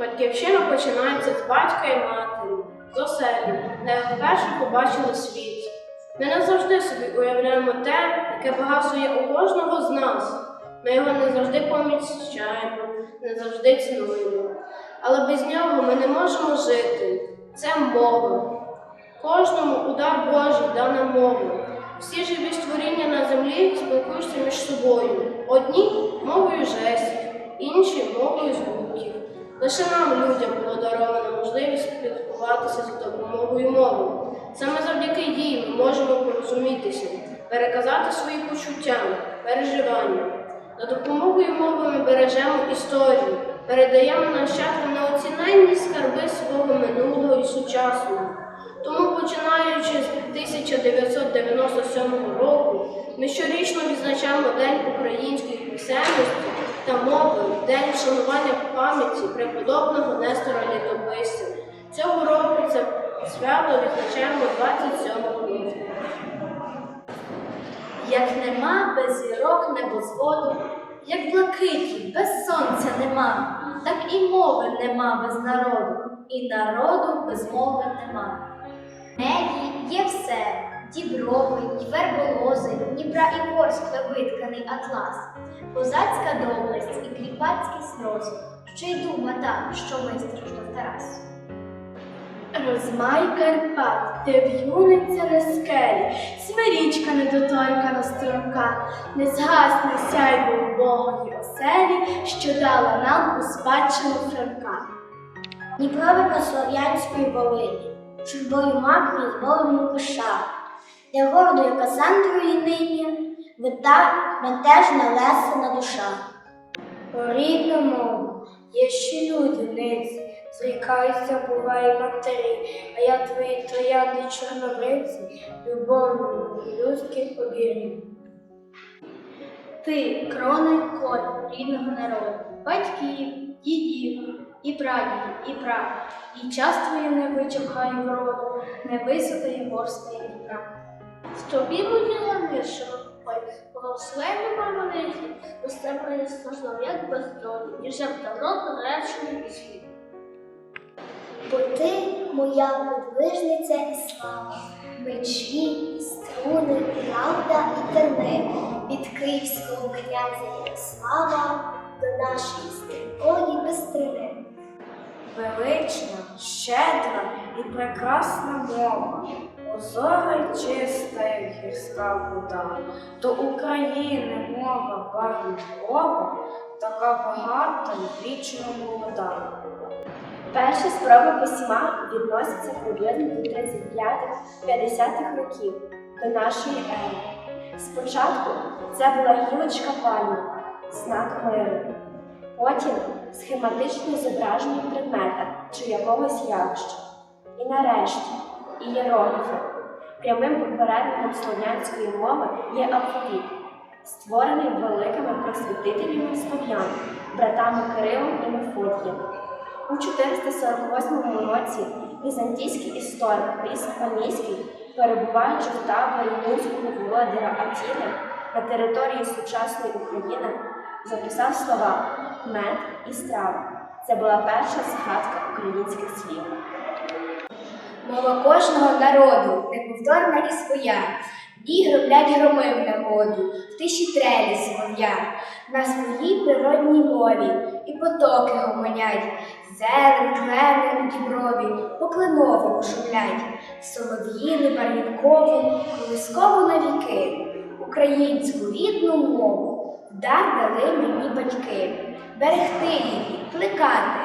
Батьківщина починається з батька і матері, з оселі, де вперше побачили світ. Ми не завжди собі уявляємо те, яке багатство є у кожного з нас. Ми його не завжди помічаємо, не завжди цінуємо. Але без нього ми не можемо жити. Це мова. Кожному удар Божий дана мова. Всі живі створіння на землі спілкуються між собою. Одні мовою жестів, інші мовою звуків. Лише нам, людям, було даровано можливість спілкуватися за допомогою мови. Саме завдяки їй ми можемо порозумітися, переказати свої почуття, переживання. За допомогою мови ми бережемо історію, передаємо нащадкам неоціненні скарби свого минулого і сучасного. Тому, починаючи з 1997 року, ми щорічно відзначаємо День української писемності та мови, День вшанування пам'яті преподобного Нестора Літописця. Цього року це свято відзначаємо 27 липня. Як нема без зірок небозводу, як блакиті без сонця нема, так і мови нема без народу, і народу без мови нема. Небі є все діброви, й верболози, Дніпра і Ворскла витканий атлас, козацька доблесть і кріпацькі сльози, що й дума та, що вистраждав Тарас. Розмай Карпат, де в'юниться на скелі, смирічка недоторкана струнка, не згасне сяйво убогої оселі, що дала нам у спадщину Франка. Дніпрові прослав'янської Волині, чужбою макрою збором пиша, де гордою Касандрою нині вита бентежна лесена душа. Рідна мова, є ще люди ниці, зрікаються, буває матері, а я твої троянди чорнобривці, любов'ю людських обірів. Ти крони корінь рідного народу, батьків, дідів, і прадідів, і прав, і час твоє не вичахає вроду, не висохає горстка і Дніпра. В тобі буділа миша, ой, благословенна мама тебе не як бездолі, і вже давно доречний світ. Бо ти моя подвижниця і слава, мечі, струни, правда і терни, від київського князя Ярослава до нашої стрімкої бистрини. Велична, щедра і прекрасна мова, озора й чиста, гірська вода, то України мова барвна мова, така багата й вічно молода. Перші спроби письма відносяться приблизно до 35-50-х років до нашої ери. Спочатку це була гілочка пальми, знак миру. Потім схематичне зображення предмета чи якогось явища. І нарешті ієрогліфи. Прямим попередником слов'янської мови є алфавіт, створений великими просвітителями слов'ян, братами Кирилом і Мефодієм. У 448 році візантійський історик Ліс Панійський, перебуваючи в таборі музького володаря Атіли на території сучасної України, записав слова мед і страва. Це була перша згадка українських слів. Мова кожного народу неповторна і своя. Ній гроблять громи в нагоду, в тиші трелі солов'я, на своїй природній мові і потоки гомонять, зелень, клени у діброві, по кленовому шумлять, солов'їни, барвінкову, колискову на віки, українську рідну мову, в дар дали мені батьки, берегти її, плекати,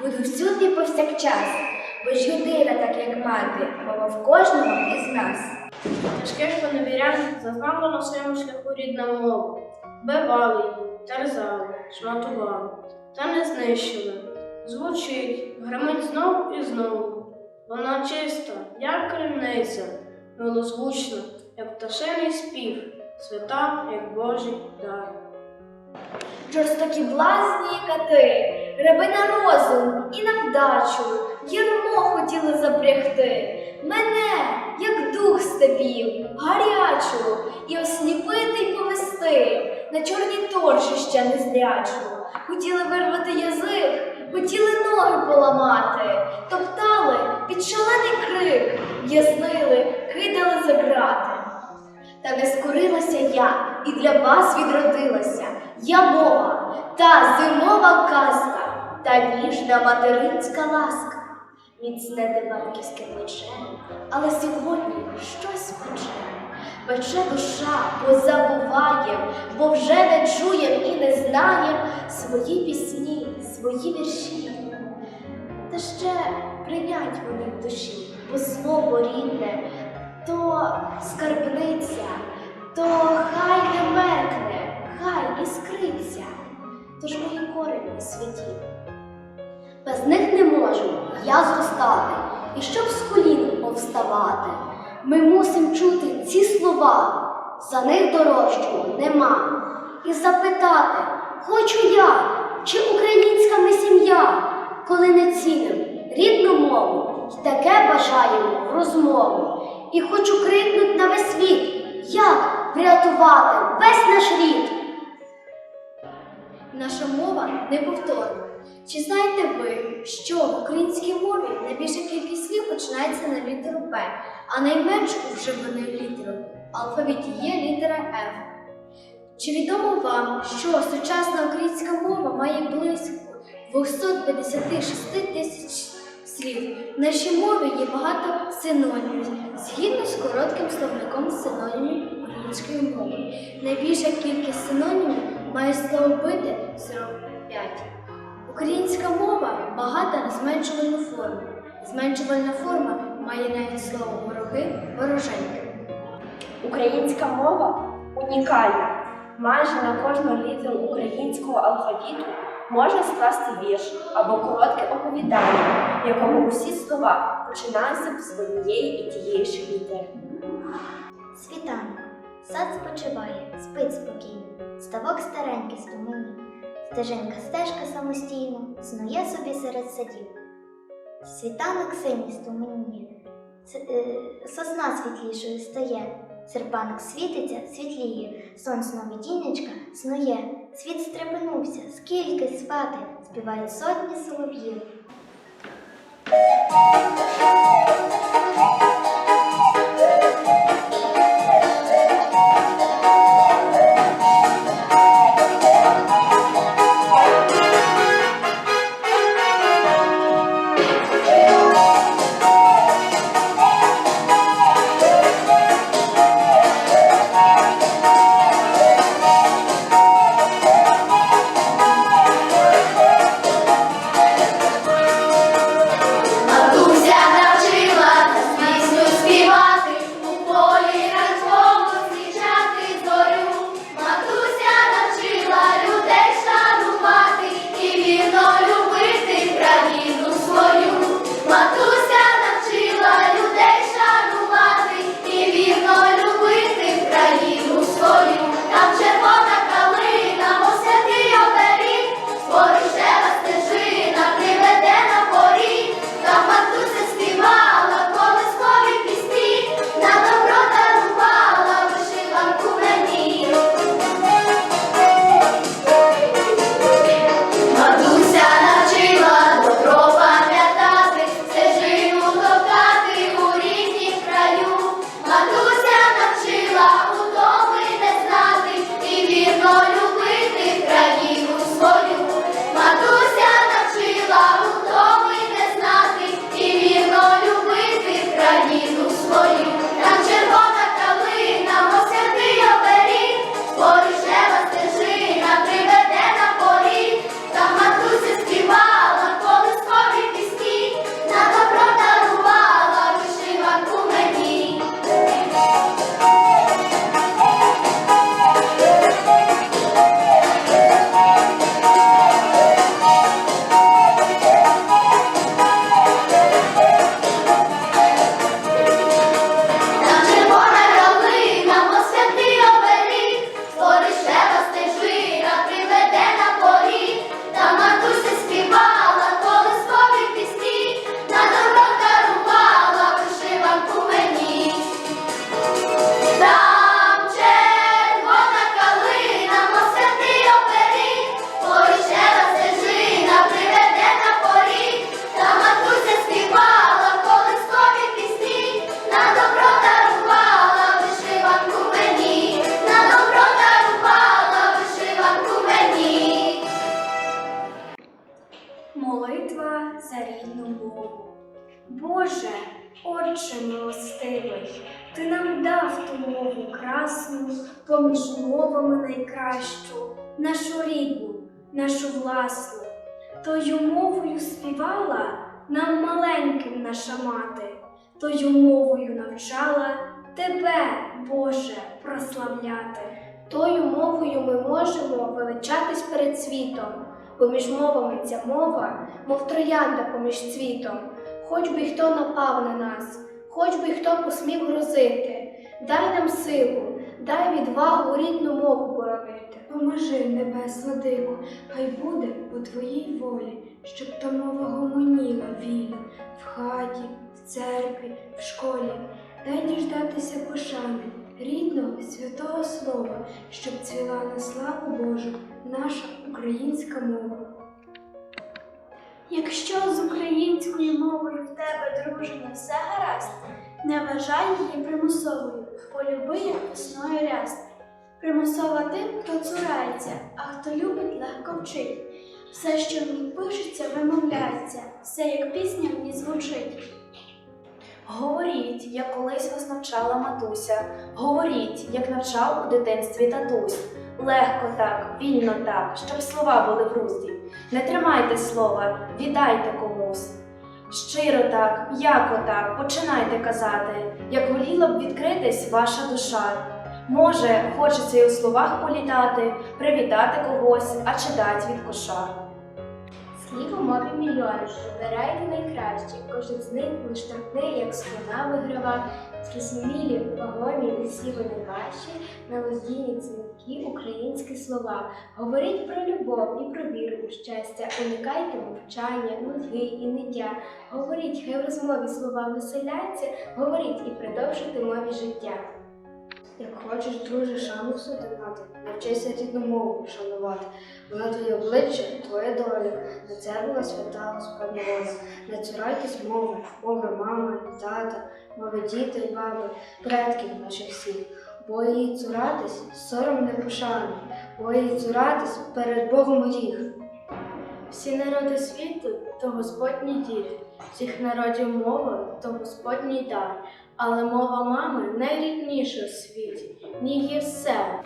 буду всюди повсякчас. Бо ж людина, так як мати, мова в кожного із нас. Тяжких поневірян зазнала на своєму шляху рідна мова. Бивали її, терзали, шматували, та не знищили. Звучить, гримить знов і знову. Вона чиста, як криниця, милозвучна, як пташиний спів, свята, як Божий дар. Жорстокі блазні і кати, раби на розум і на вдачу, ярмо хотіли запрягти. Мене, як дух степів, гарячу, і осліпити й повести на чорні торжища незрячу. Хотіли вирвати язик, хотіли ноги поламати, топтали під шалений крик, в'язнили, кидали за грати. Та не скорилася я і для вас відродилася. Я мова, та зимова казка, та ніжна материнська ласка. Міцне те батьківське плече, але сьогодні щось пече. Пече душа, бо забуваєм, бо вже не чуєм і не знаєм свої пісні, свої вірші. Та ще прийнять вони в душі, бо слово рідне, то скарбниця, то хай не меркне, хай іскриться, тож мої корені святі. Без них не можу я зростати, і щоб з колін повставати. Ми мусим чути ці слова, за них дорожчого нема. І запитати, хочу я, чи українська ми сім'я, коли не ціним рідну мову, й таке бажаємо в розмову. І хочу крикнуть на весь світ, як врятувати весь наш рід. Наша мова неповторна. Чи знаєте ви, що в українській мові найбільша кількість слів починається на літеру П, а найменшу вживаною літерою в алфавіті є літера Ф? Чи відомо вам, що сучасна українська мова має близько 256 тисяч слів? В нашій мові є багато синонімів, згідно з коротким словником синонімів української мови. Найбільша кількість синонімів має слово бити 45. Українська мова багата на зменшувальну форму. Зменшувальна форма має навіть слово вороги, вороженьки. Українська мова унікальна. Майже на кожну літеру українського алфавіту можна скласти вірш або коротке оповідання, в якому усі слова починаються з однієї і тієї ж літери. Світанок, сад спочиває, спить спокійно, ставок старенький стомені, стежинка стежка самостійно, снує собі серед садів. Світанок синій стуменіє, е, сосна світлішою стає, серпанок світиться, світліє, сонцева тінечка снує, світ стрепенувся, скільки спати, співають сотні солов'їв. Нашу рідну, нашу власну. Тою мовою співала нам маленьким наша мати, тою мовою навчала тебе, Боже, прославляти. Тою мовою ми можемо величатись перед світом, бо між мовами ця мова, мов троянда поміж цвітом. Хоч би хто напав на нас, хоч би хто посмів грозити, дай нам силу, дай відвагу рідну мову. Поможи, небес, владику, хай буде по твоїй волі, щоб та мова гомоніла вільно в хаті, в церкві, в школі. Дай діждатися пошани, рідного святого слова, щоб цвіла на славу Божу наша українська мова. Якщо з українською мовою в тебе, друже, не все гаразд, не вважай її примусовою, полюби як весною ряст. Примусова тим, хто цурається, а хто любить, легко вчить. Все, що в ній пишеться, вимовляється, все як пісня в ній звучить. Говоріть, як колись вас навчала матуся. Говоріть, як навчав у дитинстві татусь. Легко так, вільно так, щоб слова були в русі. Не тримайте слова, віддайте комусь. Щиро так, м'яко так, починайте казати, як воліла б відкритись ваша душа. Може, хочеться й у словах політати, привітати когось, а чи дать від коша. Слів у мові мільйони, вибирайте найкраще, кожен з них лиш торкне, як слона виграва, зрозумілі, вагомі, лисі вони ваші, мелодійні дзвінки, українські слова. Говоріть про любов і про віру у щастя, уникайте мовчання, нудьги і ниття. Говоріть, хай в розмові слова веселяться, говоріть і продовжуйте мові життя. Як хочеш, друже, шану всюди мати, навчися рідну мову шанувати. Вона твоє обличчя, твоя доля, на це була свята Господня воля. Не цурайтесь мови, мови мами, тата, мови діти і баби, предків наших всіх. Бо її цуратись сором не пошани, бо її цуратись перед Богом гріх. Всі народи світу то Господні діти, всіх народів мова то Господній дар. Але мова мами найрідніша у світі, в ній є все.